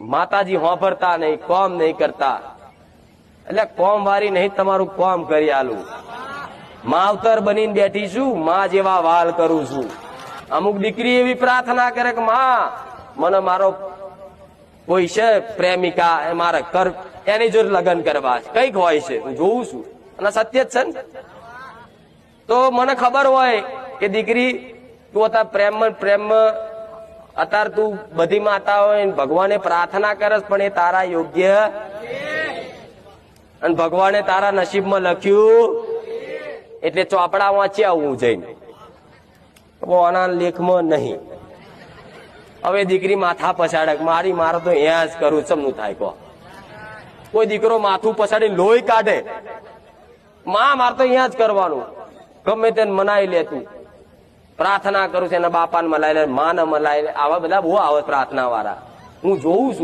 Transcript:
માતાજી હોભરતા નહીં, કોમ નહીં કરતા. એટલે કોમ વારી નહીં, તમારું કોમ કરી આલું. માવતર બનીને બેઠી છું, માં જેવા વાલ કરું છું. અમુક દીકરી એવી પ્રાર્થના કરે કે, માં, મને મારો કોઈ છે પ્રેમિકા, એ મારે કર, એની જોડે લગ્ન કરવા છે. કંઈક હોય છે, હું જોઉં છું. અને સત્ય જ છે ને? તો મને ખબર હોય કે દીકરી, તું અત્યારે પ્રેમ પ્રેમમાં અત્યારે તું બધી માતાઓ ભગવાને પ્રાર્થના કરસ, પણ એ તારા યોગ્ય અને ભગવાને તારા નસીબમાં લખ્યું. એટલે ચોપડા વાંચી આવવું જઈને. આના લેખમાં નહીં. હવે દીકરી માથા પછાડક મારી, મારે તો અહીંયા જ કરું ચમનું થાય કહો? કોઈ દીકરો માથું પછાડી લોહી કાઢે. માં, મારે તો અહીંયા જ કરવાનું. ગમે તેને મનાઈ લે તું. પ્રાર્થના કરું છું, એના બાપાને મલાય લે માને મલાઈ લે આવા બધા બહુ આવે પ્રાર્થના વાળા હું જોઉં છું.